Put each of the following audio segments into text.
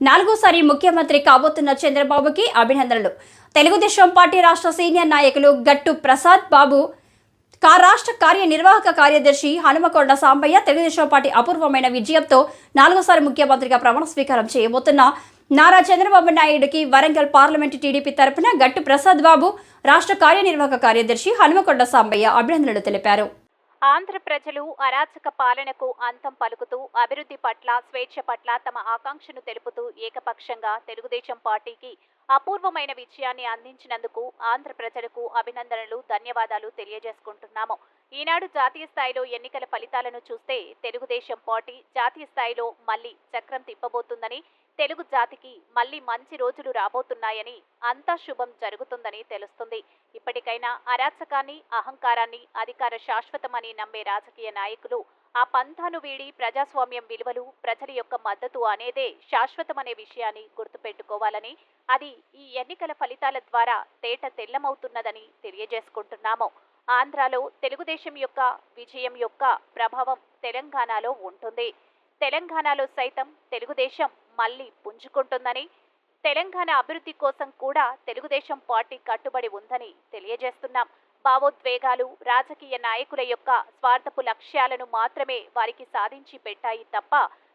నాలుగోసారి ముఖ్యమంత్రి కాబోతున్న చంద్రబాబుకి అభినందనలు. తెలుగుదేశం పార్టీ రాష్ట్ర సీనియర్ నాయకులు గట్టు ప్రసాద్ బాబు కా రాష్ట్ర కార్యనిర్వాహక కార్యదర్శి హనుమకొండ సాంబయ్య తెలుగుదేశం పార్టీ అపూర్వమైన విజయంతో నాలుగోసారి ముఖ్యమంత్రిగా ప్రమాణ స్వీకారం చేయబోతున్న నారా చంద్రబాబు నాయుడుకి వరంగల్ పార్లమెంటు టీడీపీ తరపున గట్టు ప్రసాద్ బాబు రాష్ట్ర కార్యనిర్వాహక కార్యదర్శి హనుమకొండ సాంబయ్య అభినందనలు తెలిపారు. ఆంధ్ర ప్రజలు అరాచక పాలనకు అంతం పలుకుతూ అభివృద్ధి పట్ల స్వేచ్ఛ పట్ల తమ ఆకాంక్షను తెలుపుతూ ఏకపక్షంగా తెలుగుదేశం పార్టీకి అపూర్వమైన విజయాన్ని అందించినందుకు ఆంధ్ర ప్రజలకు అభినందనలు ధన్యవాదాలు తెలియజేసుకుంటున్నాము. ఈనాడు జాతీయ స్థాయిలో ఎన్నికల ఫలితాలను చూస్తే తెలుగుదేశం పార్టీ జాతీయ స్థాయిలో మళ్ళీ చక్రం తిప్పబోతుందని తెలుగు జాతికి మళ్ళీ మంచి రోజులు రాబోతున్నాయని అంతా శుభం జరుగుతుందని తెలుస్తుంది. ఇప్పటికైనా అరాచకాన్ని అహంకారాన్ని అధికార శాశ్వతమని నమ్మే రాజకీయ నాయకులు ఆ పంథాను వీడి ప్రజాస్వామ్యం విలువలు ప్రజల యొక్క మద్దతు అనేదే శాశ్వతమనే విషయాన్ని గుర్తుపెట్టుకోవాలని అది ఈ ఎన్నికల ఫలితాల ద్వారా తేట తెల్లమవుతున్నదని తెలియజేసుకుంటున్నాము. ఆంధ్రాలో తెలుగుదేశం యొక్క విజయం యొక్క ప్రభావం తెలంగాణలో ఉంటుంది. తెలంగాణలో సైతం తెలుగుదేశం మళ్ళీ పుంజుకుంటుందని తెలంగాణ అభివృద్ధి కోసం కూడా తెలుగుదేశం పార్టీ కట్టుబడి ఉందని తెలియజేస్తున్నాం. భావోద్వేగాలు రాజకీయ నాయకుల యొక్క స్వార్థపు లక్ష్యాలను మాత్రమే వారికి సాధించి పెట్టాయి తప్ప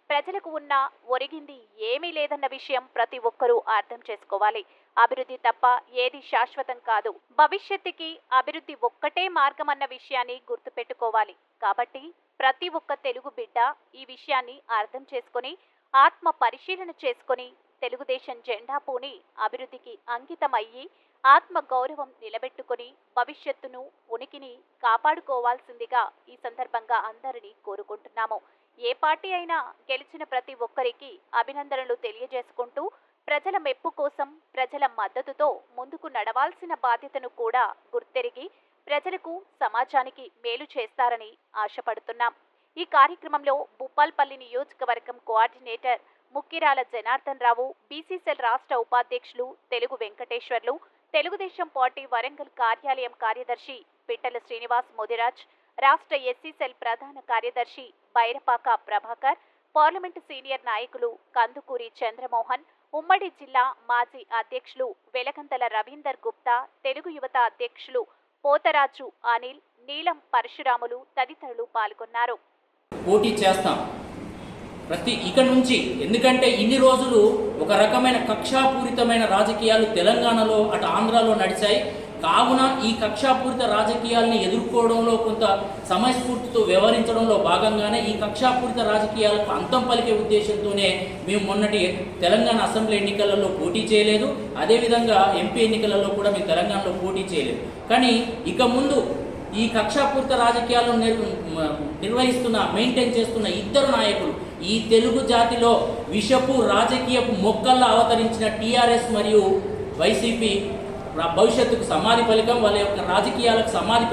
ప్రజలకు ఉన్న ఒరిగింది ఏమీ లేదన్న విషయం ప్రతి ఒక్కరూ అర్థం చేసుకోవాలి. అభివృద్ధి తప్ప ఏది శాశ్వతం కాదు. భవిష్యత్తుకి అభివృద్ధి ఒక్కటే మార్గమన్న విషయాన్ని గుర్తుపెట్టుకోవాలి. కాబట్టి ప్రతి ఒక్క తెలుగు బిడ్డ ఈ విషయాన్ని అర్థం చేసుకొని ఆత్మ పరిశీలన చేసుకొని తెలుగుదేశం జెండా పూని అభివృద్ధికి అంకితమయ్యి ఆత్మ గౌరవం నిలబెట్టుకొని భవిష్యత్తును ఉనికిని కాపాడుకోవాల్సిందిగా ఈ సందర్భంగా అందరినీ కోరుకుంటున్నాము. ఏ పార్టీ అయినా గెలిచిన ప్రతి ఒక్కరికి అభినందనలు తెలియజేసుకుంటూ ప్రజల మెప్పు కోసం ప్రజల మద్దతుతో ముందుకు నడవాల్సిన బాధ్యతను కూడా గుర్తెరిగి ప్రజలకు సమాజానికి మేలు చేస్తారని ఆశపడుతున్నాం. ఈ కార్యక్రమంలో భూపాల్పల్లి నియోజకవర్గం coordinator Mukkirala Janardhan Rao BC cell రాష్ట్ర ఉపాధ్యక్షులు తెలుగు వెంకటేశ్వర్లు తెలుగుదేశం పార్టీ వరంగల్ కార్యాలయం కార్యదర్శి పిట్టల శ్రీనివాస్ మోదిరాజ్ రాష్ట్ర ఎస్సీసెల్ ప్రధాన కార్యదర్శి బైరపాక ప్రభాకర్ పార్లమెంటు సీనియర్ నాయకులు కందుకూరి చంద్రమోహన్ ఉమ్మడి జిల్లా మాజీ అధ్యక్షులు వెలగంతల రవీందర్ గుప్తా తెలుగు యువత అధ్యక్షులు పోతరాజు అనిల్ నీలం పరశురాములు తదితరులు పాల్గొన్నారు. పోటీ చేస్తాం. ప్రతి ఇక నుంచి ఎందుకంటే ఇన్ని రోజులు ఒక రకమైన కక్షాపూరితమైన రాజకీయాలు తెలంగాణలో అటు ఆంధ్రాలో నడిచాయి. కావున ఈ కక్షాపూరిత రాజకీయాల్ని ఎదుర్కోవడంలో కొంత సమయస్ఫూర్తితో వ్యవహరించడంలో భాగంగానే ఈ కక్షాపూరిత రాజకీయాలకు అంతం పలికే ఉద్దేశంతోనే మేము మొన్నటి తెలంగాణ అసెంబ్లీ ఎన్నికలలో పోటీ చేయలేదు. అదేవిధంగా ఎంపీ ఎన్నికలలో కూడా మేము తెలంగాణలో పోటీ చేయలేదు. కానీ ఇక ముందు ఈ కక్షాపూరిత రాజకీయాలను నిర్వహిస్తున్న మెయింటైన్ చేస్తున్న ఇద్దరు నాయకులు ఈ తెలుగు జాతిలో విషపు రాజకీయపు మొక్కల్లా అవతరించిన టీఆర్ఎస్ మరియు వైసీపీ భవిష్యత్తుకు సమాధి ఫలికం వాళ్ళ యొక్క రాజకీయాలకు సమాధి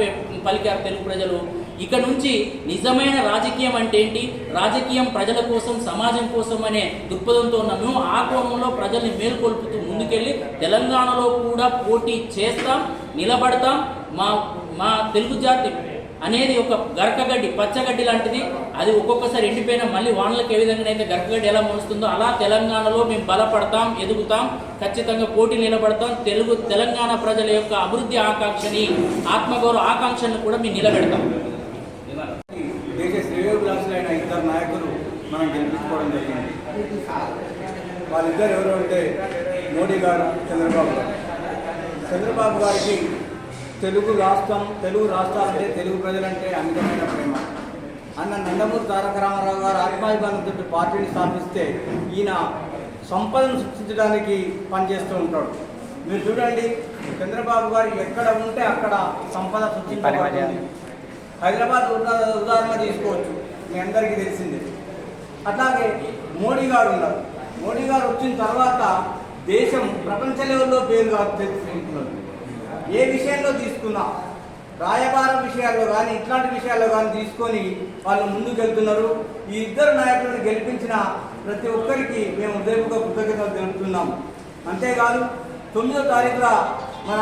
పలికారు తెలుగు ప్రజలు. ఇక నుంచి నిజమైన రాజకీయం అంటే ఏంటి? రాజకీయం ప్రజల కోసం సమాజం కోసం అనే దృక్పథంతో ఉన్న మేము ఆ క్రమంలో ప్రజల్ని మేల్కొల్పుతూ ముందుకెళ్ళి తెలంగాణలో కూడా పోటీ చేస్తాం నిలబడతాం. మా మా తెలుగు జాతి అనేది ఒక గరకగడ్డి పచ్చగడ్డి లాంటిది. అది ఒక్కొక్కసారి ఎండిపోయినా మళ్ళీ వానలకు ఏ విధంగా అయితే గరకగడ్డి ఎలా మోస్తుందో అలా తెలంగాణలో మేము బలపడతాం ఎదుగుతాం. ఖచ్చితంగా పోటీ నిలబడతాం. తెలుగు తెలంగాణ ప్రజల యొక్క అభివృద్ధి ఆకాంక్షని ఆత్మగౌరవ ఆకాంక్షను కూడా మేము నిలబెడతాం. దేశ శ్రేయోభిలాషులైన ఇద్దరు నాయకులు మనం గెలిపించుకోవడం జరిగింది. వాళ్ళిద్దరు ఎవరు అంటే మోడీ గారు చంద్రబాబు గారు. చంద్రబాబు గారికి తెలుగు రాష్ట్రం తెలుగు రాష్ట్రాలంటే తెలుగు ప్రజలంటే అమితమైన ప్రేమ. అన్న నందమూరి తారక రామారావు గారు ఆత్మాభిమానంతో పార్టీని స్థాపిస్తే ఈయన సంపదను సృష్టించడానికి పనిచేస్తూ ఉంటాడు. మీరు చూడండి చంద్రబాబు గారు ఎక్కడ ఉంటే అక్కడ సంపద సృష్టించబడుతుంది హైదరాబాద్ ఉదా- ఉదాహరణ తీసుకోవచ్చు. మీ అందరికీ తెలిసిందే. అట్లాగే మోడీ గారు ఉన్నారు. మోడీ గారు వచ్చిన తర్వాత దేశం ప్రపంచ లెవెల్లో పేరు తెచ్చుకుంటున్నారు ఏ విషయంలో తీసుకున్నా రాయబార విషయాల్లో కానీ ఇట్లాంటి విషయాల్లో కానీ తీసుకొని వాళ్ళు ముందుకు వెళ్తున్నారు ఈ ఇద్దరు నాయకులను గెలిపించిన ప్రతి ఒక్కరికి మేము హృదయపూర్వక కృతజ్ఞతలు తెలుపుతున్నాం. అంతేకాదు తొమ్మిదో తారీఖున మన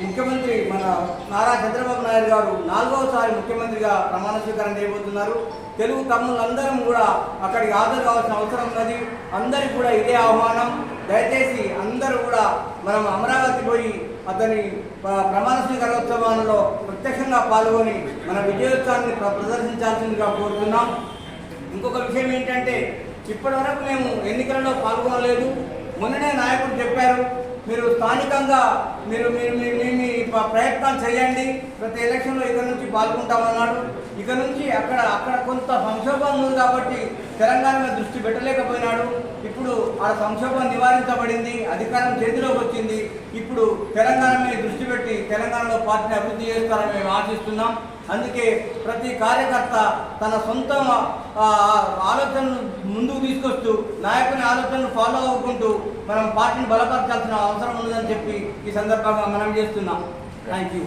ముఖ్యమంత్రి మన నారా చంద్రబాబు నాయుడు గారు నాలుగవసారి ముఖ్యమంత్రిగా ప్రమాణ స్వీకారం చేయబోతున్నారు. తెలుగు తమ్ముళ్ళందరం కూడా అక్కడికి హాజరు కావాల్సిన అవసరం ఉన్నది. అందరికి కూడా ఇదే ఆహ్వానం. దయచేసి అందరూ కూడా మనం అమరావతి పోయి అతని ప్రమాణ స్వీకారోత్సవాలలో ప్రత్యక్షంగా పాల్గొని మన విజయోత్సవాన్ని ప్ర- ప్రదర్శించాల్సిందిగా కోరుతున్నాం. ఇంకొక విషయం ఏంటంటే ఇప్పటివరకు మేము ఎన్నికలలో పాల్గొనలేదు. మొన్ననే నాయకుడు చెప్పారు మీరు స్థానికంగా మీరు మీరు మీ మీ ప్రయత్నాలు చేయండి. ప్రతి ఎలక్షన్లో ఇక్కడ నుంచి పాల్గొంటామన్నాడు. ఇక నుంచి అక్కడ అక్కడ కొంత సంక్షోభం ఉంది కాబట్టి తెలంగాణ మీద దృష్టి పెట్టలేకపోయినాడు. ఇప్పుడు ఆ సంక్షోభం నివారించబడింది అధికారం చేతిలోకి వచ్చింది. ఇప్పుడు తెలంగాణ మీద దృష్టి పెట్టి తెలంగాణలో పార్టీని అభివృద్ధి చేస్తారని మేము ఆశిస్తున్నాం. అందుకే ప్రతి కార్యకర్త తన సొంత ఆలోచనలు ముందుకు తీసుకొస్తూ నాయకుని ఆలోచనలు ఫాలో అవ్వకుంటూ మనం పార్టీని బలపరచాల్సిన అవసరం ఉందని చెప్పి ఈ సందర్భంగా మనం చేస్తున్నాం. Thank you